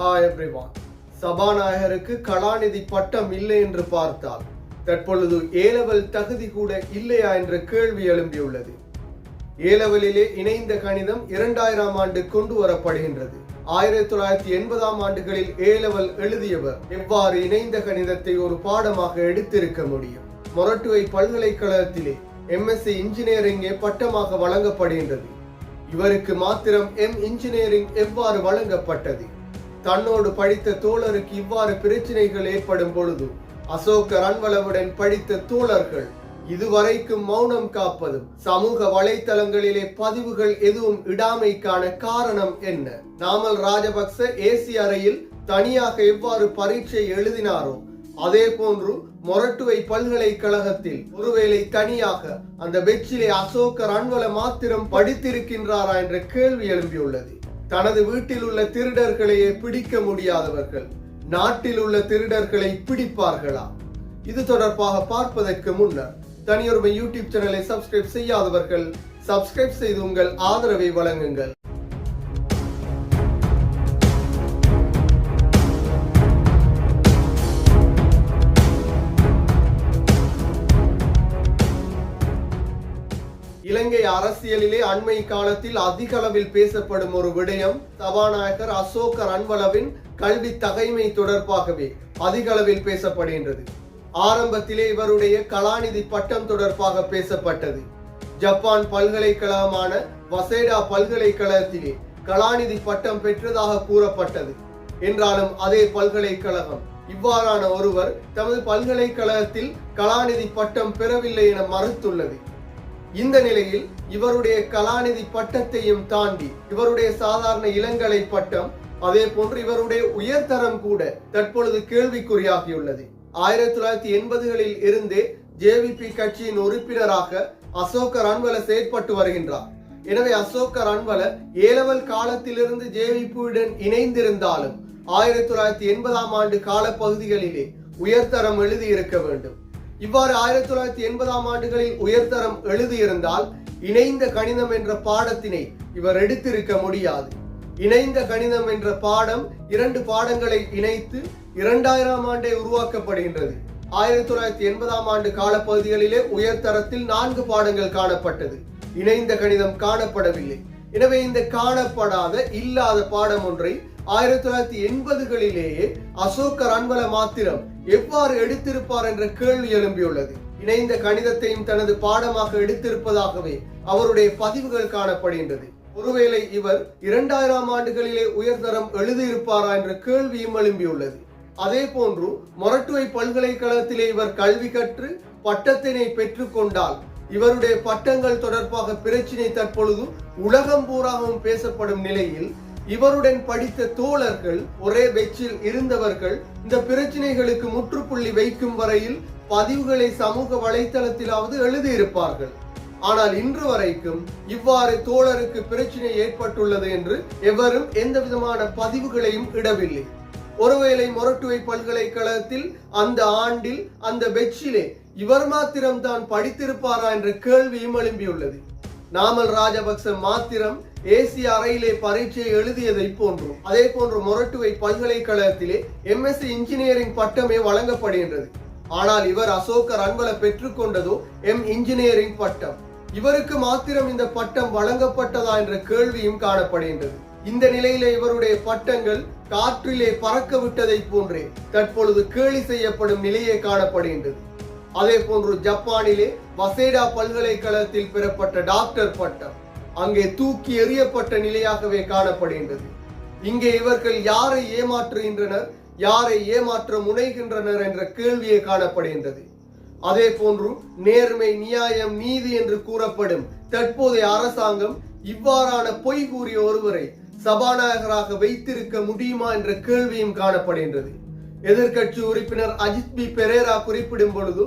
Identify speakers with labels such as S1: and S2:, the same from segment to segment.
S1: Hi everyone சபாநாயகருக்கு கலாநிதி பட்டம் இல்லை என்று பார்த்தால் தற்பொழுது ஏலவல் தகுதி கூட இல்லையா என்ற கேள்வி எழும்பியுள்ளது. ஏலவலிலே இணைந்த கணிதம் இரண்டாயிரம் ஆண்டு கொண்டு வரப்படுகின்றது. ஆயிரத்தி தொள்ளாயிரத்தி எண்பதாம் ஆண்டுகளில் ஏலவல் எழுதியவர் எவ்வாறு இணைந்த கணிதத்தை ஒரு பாடமாக எடுத்திருக்க முடியும்? மொரட்டுவை பல்கலைக்கழகத்திலே எம்எஸ்சி இன்ஜினியரிங்கே பட்டமாக வழங்கப்படுகின்றது. இவருக்கு மாத்திரம் எம் இன்ஜினியரிங் எவ்வாறு வழங்கப்பட்டது? தன்னோடு படித்த தோழருக்கு இவ்வாறு பிரச்சனைகள் ஏற்படும் பொழுது அசோக ரன்வளவுடன் படித்த தோழர்கள் இதுவரைக்கும் மௌனம் காப்பதும் சமூக வலைத்தளங்களிலே பதிவுகள் எதுவும் இடாமைக்கான காரணம் என்ன? நாமல் ராஜபக்ச ஏசி அறையில் தனியாக எவ்வாறு பரீட்சை எழுதினாரோ அதே போன்று மொரட்டுவை பல்கலைக்கழகத்தில் ஒருவேளை தனியாக அந்த பெச்சிலே அசோக ரன்வல மாத்திரம் படித்திருக்கின்றாரா என்ற கேள்வி எழும்பியுள்ளது. தனது வீட்டில் உள்ள திருடர்களையே பிடிக்க முடியாதவர்கள் நாட்டில் உள்ள திருடர்களை பிடிப்பார்களா? இது தொடர்பாக பார்ப்பதற்கு முன்னர் தனியொருமை யூடியூப் சேனலை சப்ஸ்கிரைப் செய்யாதவர்கள் சப்ஸ்கிரைப் செய்து உங்கள் ஆதரவை வழங்குங்கள். இலங்கை அரசியலிலே அண்மை காலத்தில் அதிக அளவில் பேசப்படும் ஒரு விடயம் சபாநாயகர் அசோக அன்பளவின் கல்வி தகைமை தொடர்பாகவே அதிக அளவில் பேசப்படுகின்றது. ஆரம்பத்திலே இவருடைய கலாநிதி பட்டம் தொடர்பாக பேசப்பட்டது. ஜப்பான் பல்கலைக்கழகமான வசேடா பல்கலைக்கழகத்திலே கலாநிதி பட்டம் பெற்றதாக கூறப்பட்டது. என்றாலும் அதே பல்கலைக்கழகம் இவ்வாறான ஒருவர் தமது பல்கலைக்கழகத்தில் கலாநிதி பட்டம் பெறவில்லை என மறுத்துள்ளது. இந்த நிலையில் இவருடைய கலாநிதி பட்டத்தையும் தாண்டி இவருடைய சாதாரண இளங்கலை பட்டம் அதே போன்று இவருடைய உயர்தரம் கூட தற்பொழுது கேள்விக்குறியாகியுள்ளது. ஆயிரத்தி தொள்ளாயிரத்தி எண்பதுகளில் இருந்தே ஜேவிபி கட்சியின் உறுப்பினராக அசோக ரன்வல செயற்பட்டு வருகின்றார். எனவே அசோக ரன்வல ஏலவல் காலத்திலிருந்து ஜேவிபியுடன் இணைந்திருந்தாலும் ஆயிரத்தி தொள்ளாயிரத்தி எண்பதாம் ஆண்டு காலப்பகுதிகளிலே உயர்தரம் எழுதி இருக்க வேண்டும். இவ்வாறு ஆயிரத்தி தொள்ளாயிரத்தி எண்பதாம் ஆண்டுகளில் உயர்தரம் எழுதியிருந்தால் இணைந்த கணிதம் என்ற பாடத்தினை இவர் எடுத்திருக்க முடியாது. இணைந்த கணிதம் என்ற பாடம் இரண்டு பாடங்களை இணைத்து இரண்டாயிரம் ஆண்டே உருவாக்கப்படுகின்றது. ஆயிரத்தி தொள்ளாயிரத்தி எண்பதாம் ஆண்டு காலப்பகுதிகளிலே உயர்தரத்தில் நான்கு பாடங்கள் காணப்பட்டது. இணைந்த கணிதம் காணப்படவில்லை. எனவே இந்த காணப்படாத இல்லாத பாடம் ஒன்றை ஆயிரத்தி தொள்ளாயிரத்தி எண்பதுகளிலேயே அசோக ரன்வல மாத்திரம் எவ்வாறு எடுத்திருப்பார் என்ற கேள்வி எழும்பியுள்ளது. இணைந்த கணிதத்தையும் தனது பாடமாக எடுத்திருப்பதாகவே அவருடைய பதிவுகள் காணப்படுகின்றது. ஒருவேளை இவர் இரண்டாயிரம் ஆண்டுகளிலே உயர்தரம் எழுதியிருப்பாரா என்ற கேள்வியும் எழும்பியுள்ளது. அதே போன்று மொரட்டுவை பல்கலைக்கழகத்திலே இவர் கல்வி கற்று பட்டத்தினை பெற்றுக்கொண்டால் இவருடைய பட்டங்கள் தொடர்பாக பிரச்சினை தற்பொழுது உலகம் பூராகவும் பேசப்படும் நிலையில் இவருடன் படித்த தோழர்கள் ஒரே பெச்சில் இருந்தவர்கள் இந்த பிரச்சனைகளுக்கு முற்றுப்புள்ளி வைக்கும் வரையில் பதிவுகளை சமூக வலைத்தளத்திலாவது எழுதியிருப்பார்கள். ஆனால் இன்று வரைக்கும் இவ்வாறு தோழருக்கு பிரச்சனை ஏற்பட்டுள்ளது என்று எவரும் எந்த விதமான பதிவுகளையும் இடவில்லை. ஒருவேளை மொரட்டுவை பல்கலைக்கழகத்தில் அந்த ஆண்டில் அந்த பெச்சிலே இவர் மாத்திரம் தான் படித்திருப்பாரா என்ற கேள்வியும் எழும்பியுள்ளது. நாமல் ராஜபக்ச மாத்திரம் ஏசி அறையிலே பரீட்சை எழுதியதை போன்றும். அதே போன்று மொரட்டுவை பல்கலைக்கழகத்திலே எம்எஸ்சி இன்ஜினியரிங் பட்டமே வழங்கப்படுகின்றது. ஆனால் இவர் அசோகர் ரன்வல பெற்றுக்கொண்டதோ எம் இன்ஜினியரிங் பட்டம். இவருக்கு மாத்திரம் இந்த பட்டம் வழங்கப்பட்டதா என்ற கேள்வியும் காணப்படுகின்றது. இந்த நிலையில இவருடைய பட்டங்கள் காற்றிலே பறக்க விட்டதை போன்றே தற்பொழுது கேலி செய்யப்படும் நிலையே காணப்படுகின்றது. அதே போன்று ஜப்பானிலே வசேடா பல்கலைக்கழகத்தில் பெறப்பட்ட டாக்டர் பட்டம். அங்கே தூக்கி எறியப்பட்ட நிலையாகவே காணப்படுகின்றது. இங்கே இவர்கள் யாரை ஏமாற்றுகின்றனர் யாரை ஏமாற்ற முனைகின்றனர் என்ற கேள்வியே காணப்படுகின்றது. அதே போன்று நேர்மை நியாயம் நீதி என்று கூறப்படும் தற்போதைய அரசாங்கம் இவ்வாறான பொய் கூறிய ஒருவரை சபாநாயகராக வைத்திருக்க முடியுமா என்ற கேள்வியும் காணப்படுகின்றது. எதிர்கட்சி உறுப்பினர் அஜித் பி பெரேரா குறிப்பிடும் பொழுது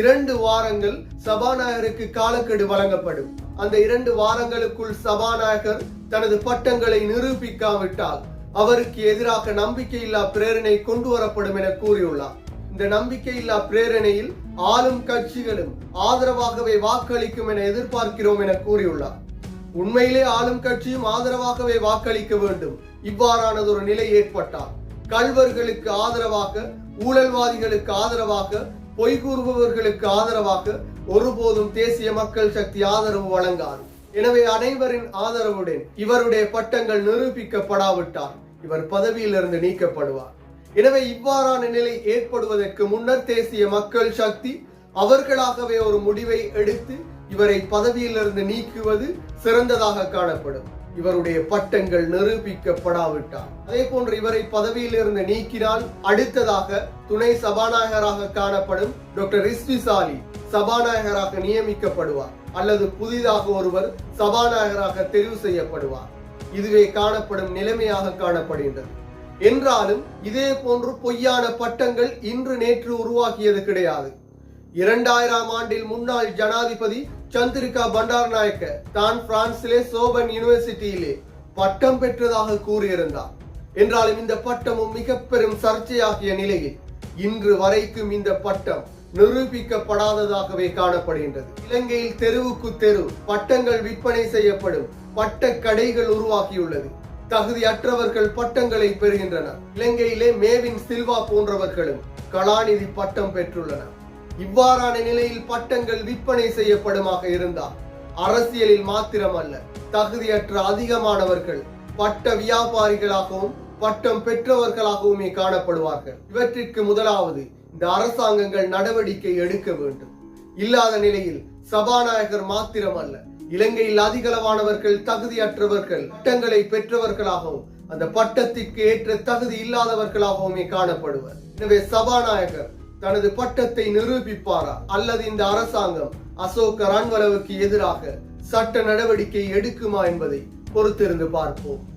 S1: இரண்டு வாரங்கள் சபாநாயகருக்கு காலக்கெடு வழங்கப்படும். அந்த இரண்டு வாரங்களுக்குள் சபாநாயகர் தனது பட்டங்களை நிரூபிக்காவிட்டால் அவருக்கு எதிராக நம்பிக்கையில்லா பிரேரணை கொண்டு வரப்படும் என கூறியுள்ளார். இந்த நம்பிக்கையில்லா பிரேரணையில் ஆளும் கட்சிகளும் ஆதரவாகவே வாக்களிக்கும் என எதிர்பார்க்கிறோம் என கூறியுள்ளார். உண்மையிலே ஆளும் கட்சியும் ஆதரவாகவே வாக்களிக்க வேண்டும். இவ்வாறானது ஒரு நிலை ஏற்பட்டால் கல்வர்களுக்கு ஆதரவாக ஊழல்வாதிகளுக்கு ஆதரவாக பொய் கூறுபவர்களுக்கு ஆதரவாக ஒருபோதும் தேசிய மக்கள் சக்தி ஆதரவு வழங்காது. எனவே அனைவரின் ஆதரவுடன் இவருடைய பட்டங்கள் நிரூபிக்கப்படாவிட்டால் இவர் பதவியிலிருந்து நீக்கப்படுவார். எனவே இவ்வாறான நிலை ஏற்படுவதற்கு முன்னர் தேசிய மக்கள் சக்தி அவர்களாகவே ஒரு முடிவை எடுத்து இவரை பதவியிலிருந்து நீக்குவது சிறந்ததாக காணப்படும். இவருடைய பட்டங்கள் நிரூபிக்கப்படாவிட்டால். அதே போன்று இவரை பதவியிலிருந்து நீக்கினால் அடுத்ததாக துணை சபாநாயகராக காணப்படும் டாக்டர் இஸ்விசாலி சபாநாயகராக நியமிக்கப்படுவார். அல்லது புதிதாக ஒருவர் சபாநாயகராக தெரிவு செய்யப்படுவார். இதுவே காணப்படும் நிலைமையாக காணப்படுகின்றது. என்றாலும் இதே போன்று பொய்யான பட்டங்கள் இன்று நேற்று உருவாக்கியது கிடையாது. இரண்டாயிரம் ஆண்டில் முன்னாள் ஜனாதிபதி சந்திரிகா பண்டாரநாயக்க தான் பிரான்சிலே சோபன் யூனிவர்சிட்டியிலே பட்டம் பெற்றதாக கூறியிருந்தார். என்றாலும் இந்த பட்டமும் மிக பெரும் சர்ச்சையாகிய நிலையில் இன்று வரைக்கும் இந்த பட்டம் நிரூபிக்கப்படாததாகவே காணப்படுகின்றது. இலங்கையில் தெருவுக்கு தெரு பட்டங்கள் விற்பனை செய்யப்படும் பட்ட கடைகள் உருவாக்கியுள்ளது தகுதியற்றவர்கள் பட்டங்களை பெறுகின்றனர். இலங்கையிலே மேவின் சில்வா போன்றவர்களும் கலாநிதி பட்டம் பெற்றுள்ளனர். இவ்வாறான நிலையில் பட்டங்கள் விற்பனை செய்யப்படுமாக இருந்தால் அரசியலில் மாத்திரமல்ல தகுதியற்ற அதிகமானவர்கள் பட்ட வியாபாரிகளாகவும் பட்டம் பெற்றவர்களாகவுமே காணப்படுவார்கள். இவற்றிற்கு முதலாவது இந்த அரசாங்கங்கள் நடவடிக்கை எடுக்க வேண்டும். இல்லாத நிலையில் சபாநாயகர் மாத்திரமல்ல. இலங்கையில் அதிகளவானவர்கள் தகுதியற்றவர்கள் பட்டங்களை பெற்றவர்களாகவும் அந்த பட்டத்திற்கு ஏற்ற தகுதி இல்லாதவர்களாகவுமே காணப்படுவர். எனவே சபாநாயகர் தனது பட்டத்தை நிரூபிப்பாரா? அல்லது இந்த அரசாங்கம் அசோக ரன்வலவுக்கு எதிராக சட்ட நடவடிக்கை எடுக்குமா என்பதை பொறுத்திருந்து பார்ப்போம்.